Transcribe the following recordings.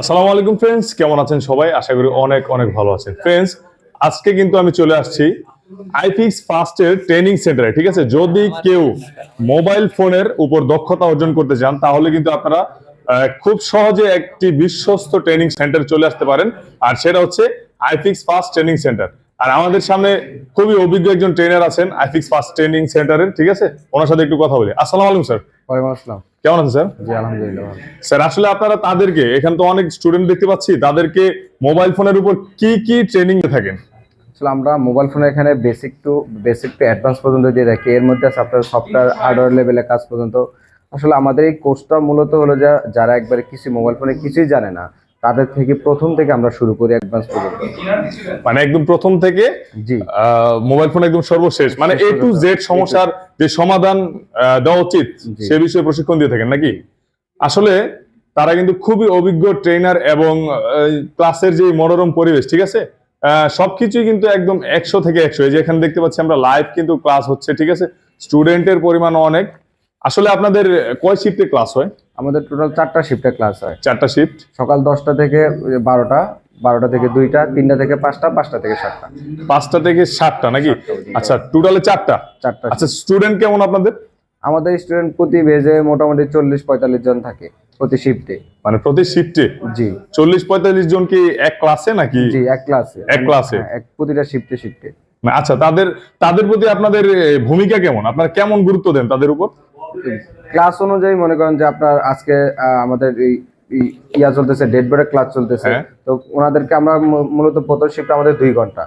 আসসালামু আলাইকুম ফ্রেন্ডস কেমন আছেন সবাই? আশা করি অনেক অনেক ভালো আছেন। ফ্রেন্ডস আজকে কিন্তু আমি চলে আসছি আইফিক্স ফাস্টের ট্রেনিং সেন্টারে ঠিক আছে? যদি কেউ মোবাইল ফোনের উপর দক্ষতা অর্জন করতে চান, তাহলে কিন্তু আপনারা খুব সহজে একটি বিশ্বস্ত ট্রেনিং সেন্টার চলে আসতে পারেন। আর সেটা হচ্ছে আইফিক্স ফাস্ট ট্রেনিং সেন্টার আর আমাদের সামনে খুবই অভিজ্ঞ একজন ট্রেনার আছেন আইফিক্স ফার্স্ট ট্রেনিং সেন্টারের ঠিক আছে? ওনার সাথে একটু কথা বলি। আসসালামু আলাইকুম স্যার। ওয়ালাইকুম আসসালাম। কেমন আছেন স্যার? জি আলহামদুলিল্লাহ। স্যার আসলে আপনারা তাদেরকে এখানে তো অনেক স্টুডেন্ট দেখতে পাচ্ছি তাদেরকে মোবাইল ফোনের উপর কি কি ট্রেনিং থাকেন? আসলে আমরা মোবাইল ফোনে এখানে basic to basic to advance পর্যন্ত দিয়ে থাকি। এর মধ্যে আপনার সফটওয়্যার হার্ডওয়্যার লেভেলের কাজ পর্যন্ত। আসলে আমাদের এই কোর্সটা মূলত হলো যে যারা একবারে কিছু মোবাইল ফোনে কিছুই জানে না তাদের থেকে প্রথম থেকে আমরা শুরু করি অ্যাডভান্স পর্যন্ত মানে একদম প্রথম থেকে জি। মোবাইল ফোন একদম সর্বশেষ। মানে এ টু জেড সমস্যার যে সমাধান দেওয়া উচিত সে বিষয়ে প্রশিক্ষণ দিয়ে থাকেন নাকি? আসলে তারা কিন্তু খুবই অভিজ্ঞ ট্রেনার এবং ক্লাসের যে মনোরম পরিবেশ ঠিক আছে? আহ, সবকিছুই কিন্তু একদম একশো থেকে একশো। এই যে এখানে দেখতে পাচ্ছি আমরা লাইভ কিন্তু ক্লাস হচ্ছে ঠিক আছে? স্টুডেন্টের পরিমাণ অনেক। আসলে আপনাদের কয় শিফটে ক্লাস হয়? আমাদের টোটাল চারটা শিফটে ক্লাস হয়। চারটা শিফট সকাল দশটা থেকে বারোটা বারোটা থেকে দুইটা তিনটা থেকে পাঁচটা পাঁচটা থেকে সাতটা। পাঁচটা থেকে সাতটা নাকি? আচ্ছা টোটালে চারটা? চারটা আচ্ছা স্টুডেন্ট কেমন আপনাদের? আমাদের স্টুডেন্ট প্রতি বেজে মোটামুটি চল্লিশ পঁয়তাল্লিশ জন থাকে প্রতি শিফটে মানে প্রতি শিফটে জি। চল্লিশ পঁয়তাল্লিশ জন কি এক ক্লাসে নাকি? জি এক ক্লাসে এক ক্লাসে? হ্যাঁ, এক প্রতিটা শিফটে শিফটে আচ্ছা তাদের তাদের প্রতি আপনাদের ভূমিকা কেমন? আপনারা কেমন গুরুত্ব দেন তাদের উপর? ক্লাস অনুযায়ী মনে করেন যে আপনার আজকে আমাদের এই ইয়া চলতেছে ডেড বোর্ডের ক্লাস চলতেছে। হ্যাঁ। তো ওনাদেরকে আমরা মূলত প্রথম শিফট আমাদের দুই ঘণ্টা।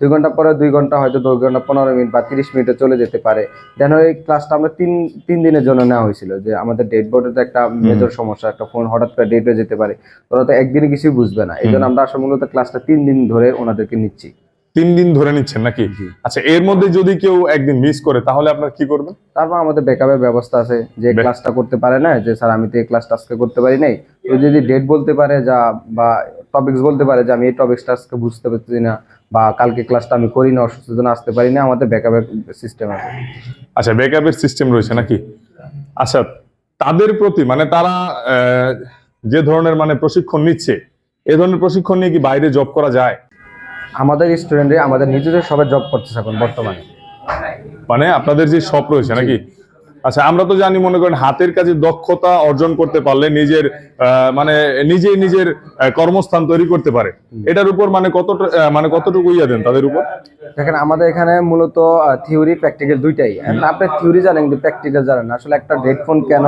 দুই ঘণ্টা পরে দুই ঘণ্টা হয়তো দুই ঘণ্টা পনেরো মিনিট বা তিরিশ মিনিটে চলে যেতে পারে। দেন ওই ক্লাসটা আমরা তিন তিন দিনের জন্য নেওয়া হয়েছিল যে আমাদের ডেড বোর্ডের তো একটা মেজর সমস্যা একটা ফোন হঠাৎ করে ডেট হয়ে যেতে পারে। ওরা তো একদিনে কিছুই বুঝবে না। এই জন্য আমরা আসলে মূলত ক্লাসটা তিন দিন ধরে ওনাদেরকে নিচ্ছি। তিন দিন ধরে নিচ্ছেন নাকি। আচ্ছা এর মধ্যে যদি কেউ একদিন মিস করে তাহলে আপনারা কি করবেন? তারপর আমাদের ব্যাকআপের ব্যবস্থা আছে যে ক্লাসটা করতে পারে না যে স্যার আমি তো এই ক্লাসটা আজকে করতে পারি নাই। তো যদি ডেট বলতে পারে যা বা টপিকস বলতে পারে যে আমি এই টপিকসটা আজকে বুঝতে পারছি না বা কালকে ক্লাসটা আমি করি না অসুস্থ জন্য আসতে পারি না আমাদের ব্যাকআপের সিস্টেম আছে। আচ্ছা ব্যাকআপের সিস্টেম রয়েছে নাকি? আচ্ছা তাদের প্রতি মানে তারা যে ধরনের মানে প্রশিক্ষণ নিচ্ছে এ ধরনের প্রশিক্ষণ নিয়ে কি বাইরে জব করা যায়? আমাদের স্টুডেন্টরা আমাদের নিজেদের সবাই জব করতেছে এখন বর্তমানে। মানে আপনাদের যে শপ রয়েছে নাকি? আচ্ছা আমরা তো জানি, মনে করেন, হাতের কাজে দক্ষতা অর্জন করতে পারলে নিজের মানে নিজেই নিজের কর্মস্থান তৈরি করতে পারে। এটার উপর মানে কতটা মানে কতটুকু ইয়া দেন তাদের উপর? দেখেন, আমাদের এখানে মূলত থিওরি প্র্যাকটিক্যাল দুইটাই। আপনি থিওরি জানেন, কিন্তু প্র্যাকটিক্যাল জানেন। আসলে একটা ডেট ফোন কেন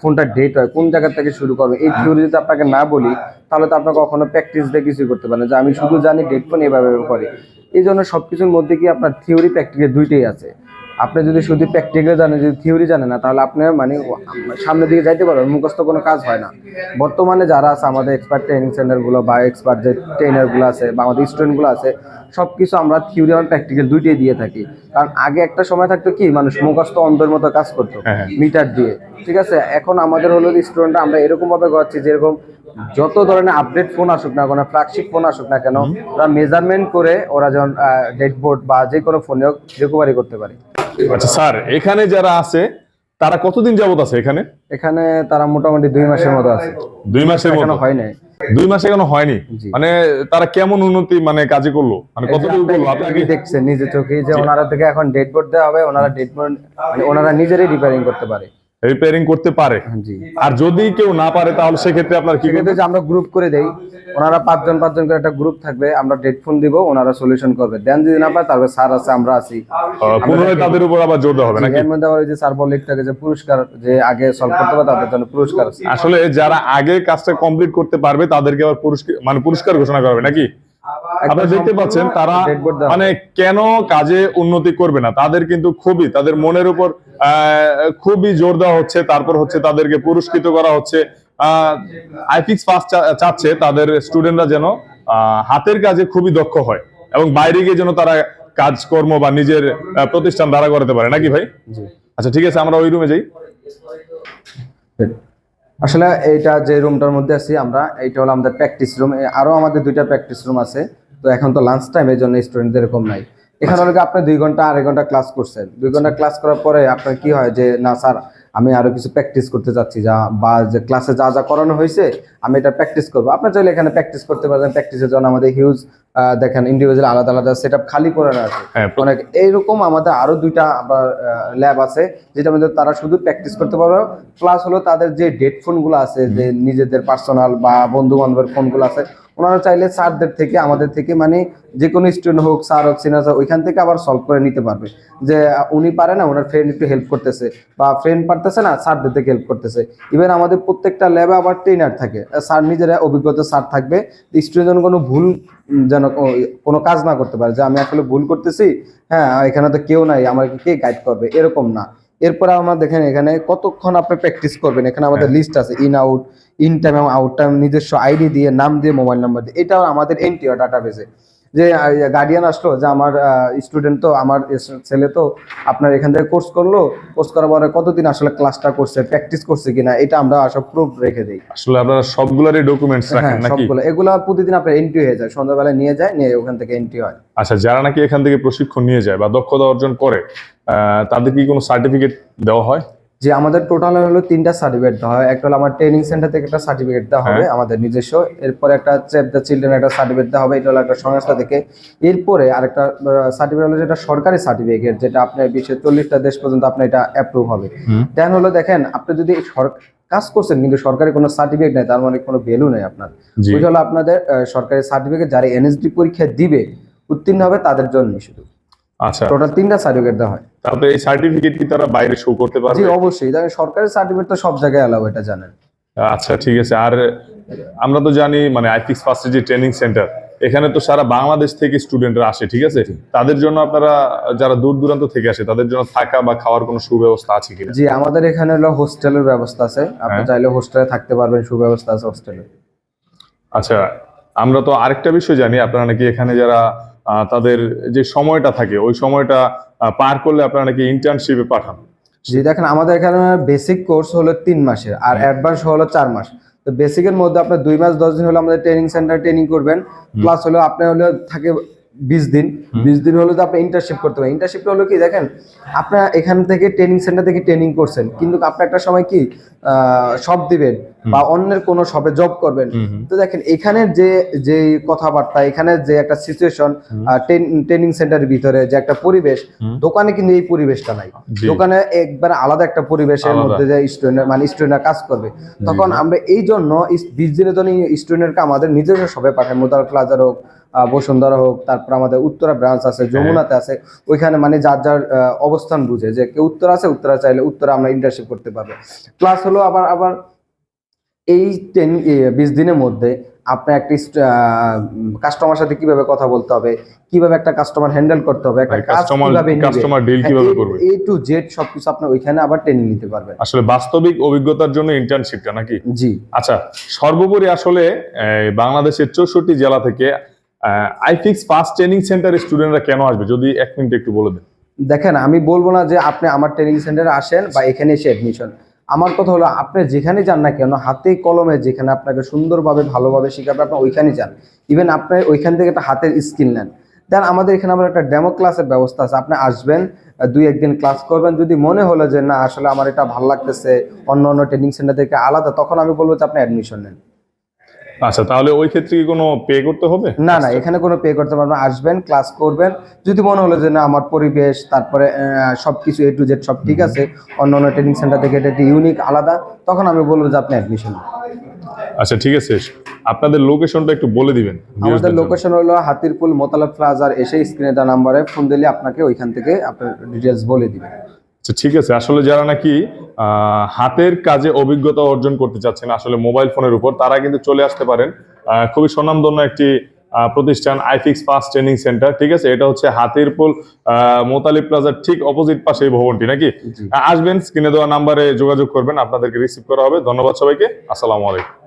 ফোনটা ডেট হয়, কোন জায়গা থেকে শুরু করবে? এই থিওরি যদি আপনাকে না বলি, তাহলে তো আপনার কখনো প্র্যাকটিস দিয়ে কিছুই করতে পারেন যে আমি শুধু জানি ডেট ফোন এভাবে করে। এই জন্য সব কিছুর মধ্যে কি আপনার থিওরি প্র্যাকটিক্যাল দুইটাই আছে। আপনি যদি শুধু প্র্যাকটিক্যাল জানেন যদি থিওরি জানেন না তাহলে আপনি মানে সামনের দিকে যাইতে পারবেন মুখস্থ কোনো কাজ হয় না। বর্তমানে যারা আছে আমাদের এক্সপার্ট ট্রেনিং সেন্টারগুলো বা এক্সপার্ট যে ট্রেনারগুলো আছে বা আমাদের স্টুডেন্টগুলো আছে সব কিছু আমরা থিওরি এবং প্র্যাকটিক্যাল দুইটাই দিয়ে থাকি। কারণ আগে একটা সময় থাকতো কি মানুষ মুখস্থ অন্ধের মতো কাজ করতো হ্যাঁ, হ্যাঁ। মিটার দিয়ে। ঠিক আছে? এখন আমাদের হলো স্টুডেন্ট আমরা এরকম ভাবে করাচ্ছি যেরকম যত ধরনের আপডেট ফোন আসুক না কোনো ফ্ল্যাগশিপ ফোন আসুক না কেন ওরা মেজারমেন্ট করে ওরা যেমন ডেড বোর্ড বা যে কোনো ফোনে রিকভারি করতে পারে। আচ্ছা স্যার এখানে যারা আছে তারা কতদিন যাবত আছে এখানে? এখানে তারা মোটামুটি দুই মাসের মতো আছে। দুই মাসের মতো? হয় নাই। দুই মাসে এখনও হয়নি? মানে তারা কেমন উন্নতি মানে কাজে করল? মানে কতটুকু করল? আপনি দেখছেন নিজে চোখে যে ওনারা থেকে এখন ডেট বোর্ড দেওয়া হবে ওনারা ডেট বোর্ড মানে ওনারা নিজেরাই রিপেয়ারিং করতে পারে। রিপেয়ারিং করতে পারে। আর যদি কেউ না পারে তাহলে সেক্ষেত্রে আপনার কি যে আমরা গ্রুপ করে দেই। ওনারা পাঁচজন পাঁচজন করে একটা গ্রুপ থাকবে আমরা ডেট ফোন দিব ওনারা সলিউশন করবে। দেন যদি না পায় তারপরে স্যার আছে আমরা আছি। পুনরায় তাদের উপর আবার জোর দেওয়া হবে নাকি? এর মধ্যে আবার ওই যে স্যার বলে থাকে যে পুরস্কার যে আগে সলভ করতে পারে তাদের জন্য পুরস্কার আছে। আসলে যারা আগে কাজটা কমপ্লিট করতে পারবে তাদেরকে আবার পুরস্কার মানে পুরস্কার ঘোষণা করবে নাকি? আপনারা দেখতে পাচ্ছেন তারা মানে কেন কাজে উন্নতি করবে না? তাদের কিন্তু খুবই তাদের মনের উপর খুবই জোর দেওয়া হচ্ছে তারপর হচ্ছে তাদেরকে পুরস্কৃত করা হচ্ছে। আইফিক্স ফার্স্ট চাচ্ছে তাদের স্টুডেন্টরা যেন হাতের কাজে খুবই দক্ষ হয় এবং বাইরে গিয়ে যেন তারা কাজকর্ম বা নিজের প্রতিষ্ঠান দাঁড়া করাতে পারে। নাকি ভাই? আচ্ছা ঠিক আছে আমরা ওই রুমে যাই। আসলে এইটা যে রুমটার মধ্যে আছি আমরা এইটা হলো আমাদের প্র্যাকটিস রুম আরও আমাদের দুইটা প্র্যাকটিস রুম আছে। তো এখন তো লাঞ্চ টাইম এই জন্য স্টুডেন্টদের এরকম নাই। এখানে অনেকে আপনি দুই ঘণ্টা আড়াই ঘণ্টা ক্লাস করছেন। দুই ঘণ্টা ক্লাস করার পরে আপনার কি হয় যে না স্যার আমি আরও কিছু প্র্যাকটিস করতে চাচ্ছি যা বা যে ক্লাসে যা যা করানো হয়েছে আমি এটা প্র্যাকটিস করব। আপনার চাইলে এখানে প্র্যাকটিস করতে পারবেন। প্র্যাকটিসের জন্য আমাদের হিউজ দেখেন ইন্ডিভিজুয়াল আলাদা আলাদা সেট খালি করে আছে হ্যাঁ অনেক এইরকম আমাদের আরও দুইটা আবার ল্যাব আছে যেটা মধ্যে তারা শুধু প্র্যাকটিস করতে পারবে। প্লাস হলো তাদের যে ডেট ফোনগুলো আছে যে নিজেদের পার্সোনাল বা বন্ধু বান্ধবের ফোনগুলো আছে ওনারা চাইলে স্যারদের থেকে আমাদের থেকে মানে যে কোনো স্টুডেন্ট হোক স্যার হোক সিনিয়র হোক ওইখান থেকে আবার সলভ করে নিতে পারবে। যে উনি পারে না ওনার ফ্রেন্ড একটু হেল্প করতেছে বা ফ্রেন্ড পারতেছে না স্যারদের থেকে হেল্প করতেছে। ইভেন আমাদের প্রত্যেকটা ল্যাবে আবার ট্রেনার থাকে। স্যার নিজেরা অভিজ্ঞতা স্যার থাকবে স্টুডেন্ট কোনো ভুল যেন কোনো কাজ না করতে পারে যে আমি আসলে ভুল করতেছি হ্যাঁ এখানে তো কেউ নাই আমাকে কে গাইড করবে? এরকম না। এরপরে আমরা দেখেন এখানে কতক্ষণ আপনি প্র্যাকটিস করবেন? এখানে আমাদের লিস্ট আছে ইন আউট ইন টাইম এবং আউট টাইম নিজস্ব আইডি দিয়ে নাম দিয়ে মোবাইল নাম্বার দিয়ে। এটাও আমাদের এনটিও ডাটাবেসে যে গার্ডিয়ান আসলো যে আমার স্টুডেন্ট তো আমার ছেলে তো আপনার এখান থেকে কোর্স করল কোর্স করার পরে কতদিন আসলে ক্লাসটা করছে প্র্যাকটিস করছে কিনা এটা আমরা সব প্রুফ রেখে দিই। আসলে আপনারা সবগুলারই ডকুমেন্টস হ্যাঁ রাখেন নাকি? সবগুলো। এগুলো প্রতিদিন আপনার এন্ট্রি হয়ে যায় সন্ধ্যাবেলায় নিয়ে যায় নিয়ে ওখান থেকে এন্ট্রি হয়। আচ্ছা যারা নাকি এখান থেকে প্রশিক্ষণ নিয়ে যায় বা দক্ষতা অর্জন করে তাদের কি কোনো সার্টিফিকেট দেওয়া হয়? যে আমাদের টোটাল হলো তিনটা সার্টিফিকেট দেওয়া হয়। একটা হলো আমার ট্রেনিং সেন্টার থেকে একটা সার্টিফিকেট দেওয়া হবে আমাদের নিজস্ব। এরপরে একটা সেভ দ্য চিলড্রেন একটা সার্টিফিকেট দেওয়া হবে এটা হলো একটা সংস্থা থেকে। এরপরে আরেকটা সার্টিফিকেট হলো যেটা সরকারি সার্টিফিকেট যেটা আপনার বিশ্বের চল্লিশটা দেশ পর্যন্ত আপনার এটা অ্যাপ্রুভ হবে। দেন হলো দেখেন আপনি যদি কাজ করছেন কিন্তু সরকারি কোনো সার্টিফিকেট নেই তার মানে কোনো ভ্যালু নেই আপনার। ওইটা হলো আপনাদের সরকারি সার্টিফিকেট যারা এনএসডি পরীক্ষা দিবে উত্তীর্ণ হবে তাদের জন্য শুধু। আচ্ছা। টোটাল তিনটা সার্টিফিকেট দেওয়া হয়। তারপরে এই সার্টিফিকেট কি তারা বাইরে শো করতে জি অবশ্যই। দেখেন সরকারি সার্টিফিকেট তো সব জায়গায় এলাও এটা জানেন। আচ্ছা ঠিক আছে। আর আমরা তো জানি মানে আইফিক্স ফার্স্টের যে ট্রেনিং সেন্টার এখানে তো সারা বাংলাদেশ থেকে স্টুডেন্টরা আসে ঠিক আছে? তাদের জন্য আপনারা যারা দূর দূরান্ত থেকে আসে তাদের জন্য থাকা বা খাওয়ার কোনো সুব্যবস্থা আছে কিনা? জি আমাদের এখানে হলো হোস্টেলের ব্যবস্থা আছে। আপনি হ্যাঁ। চাইলে হোস্টেলে থাকতে পারবেন সুব্যবস্থা আছে হোস্টেলে। আচ্ছা আমরা তো আরেকটা বিষয় জানি আপনারা নাকি এখানে যারা তাদের যে সময়টা থাকে ওই সময়টা পার করলে আপনারা নাকি ইন্টার্নশিপে পাঠান। জি দেখেন আমাদের এখানে বেসিক কোর্স হলো তিন মাসের আর অ্যাডভান্স হলো চার মাস। তো বেসিকের মধ্যে আপনার দুই মাস দশ দিন হলো আমাদের ট্রেনিং সেন্টার ট্রেনিং করবেন প্লাস হলো আপনার হলো থাকে বিশ দিন। বিশ দিন হলো তো আপনি ইন্টার্নশিপ করতে পারেন। ইন্টার্নশিপটা হলো কি দেখেন আপনার এখান থেকে ট্রেনিং সেন্টার থেকে ট্রেনিং করছেন। কিন্তু আপনি একটা সময় কি সব দিবেন বা অন্যের কোনো শপে জব করবেন। তো দেখেন এখানে যে যে কথাবার্তা এখানে যে একটা সিচুয়েশন ট্রেনিং সেন্টারের ভিতরে যে একটা পরিবেশ দোকানে কিন্তু এই পরিবেশটা নাই। দোকানে একবার আলাদা একটা পরিবেশের। মধ্যে যে স্টুডেন্ট মানে স্টুডেন্টরা কাজ করবে। তখন আমরা এই জন্য বিশ দিনের জন্য স্টুডেন্টকে আমাদের নিজস্ব সবাই পাঠাই মোদার প্লাজার হোক বসুন্ধরা হোক তারপর আমাদের উত্তরা ব্রাঞ্চ আছে যমুনাতে আছে ওইখানে মানে যার যার অবস্থান বুঝে যে কেউ উত্তরা আছে উত্তরা চাইলে উত্তরা আমরা ইন্টার্নশিপ করতে পারব। প্লাস হলো আবার আবার এই টেন বিশ দিনের মধ্যে আপনার একটা কাস্টমার সাথে কীভাবে কথা বলতে হবে কীভাবে একটা কাস্টমার হ্যান্ডেল করতে হবে একটা কাস্টমার কীভাবে কাস্টমার ডিল কীভাবে করবে? এ টু জেড সবকিছু আপনি ওইখানে আবার ট্রেনিং নিতে পারবেন আসলে বাস্তবিক অভিজ্ঞতার জন্য ইন্টার্নশিপটা নাকি? জি। আচ্ছা সর্বোপরি আসলে বাংলাদেশের চৌষট্টি জেলা থেকে আইফিক্স ফার্স্ট ট্রেনিং সেন্টারের স্টুডেন্টরা কেন আসবে? যদি এক মিনিট একটু বলে দেন। দেখেন, আমি বলব না যে আপনি আমার ট্রেনিং সেন্টারে আসেন বা এখানে এসে অ্যাডমিশন আমার কথা হলো, আপনি যেখানে যান না কেন হাতে কলমে যেখানে আপনাকে সুন্দরভাবে, ভালোভাবে শেখাবে, আপনি ওইখানে যান। ইভেন আপনি ওইখান থেকে একটা হাতের স্কিল নেন। দেন আমাদের এখানে আবার একটা ডেমো ক্লাসের ব্যবস্থা আছে। আপনি আসবেন দুই একদিন ক্লাস করবেন। যদি মনে হলো যে, না, আসলে আমার এটা ভালো লাগতেছে, অন্য অন্য ট্রেনিং সেন্টার থেকে আলাদা, তখন আমি বলব যে, আপনি অ্যাডমিশন নেন। আচ্ছা তাহলে ওই ক্ষেত্রে কি কোনো পে করতে হবে? না না এখানে কোনো পে করতে পারবেন আসবেন ক্লাস করবেন। যদি মনে হলো যে না আমার পরিবেশ তারপরে আহ, সবকিছু এ টু জেড সব ঠিক আছে অন্য অন্য ট্রেনিং সেন্টার থেকে এটা ইউনিক আলাদা তখন আমি বলব যে আপনি অ্যাডমিশন আচ্ছা ঠিক আছে আপনাদের লোকেশনটা একটু বলে দিবেন আমাদের। লোকেশন হলো হাতিরপুল মোতালা প্লাজার এসে স্ক্রিনে দেওয়া নাম্বারে ফোন দিলে আপনাকে ওইখান থেকে আপনার ডিটেলস বলে দিবে। আচ্ছা ঠিক আছে আসলে যারা নাকি হাতের কাজে অভিজ্ঞতা অর্জন করতে চাচ্ছেন আসলে মোবাইল ফোনের উপর তারা কিন্তু চলে আসতে পারেন খুবই স্বনামধন্য একটি প্রতিষ্ঠান আইফিক্স ফাস্ট ট্রেনিং সেন্টার ঠিক আছে? এটা হচ্ছে হাতিরপুল আহ, মোতালি প্লাজার ঠিক অপোজিট পাশে এই ভবনটি নাকি? আসবেন স্ক্রিনে দেওয়া নাম্বারে যোগাযোগ করবেন আপনাদেরকে রিসিভ করা হবে ধন্যবাদ সবাইকে আসসালামু আলাইকুম।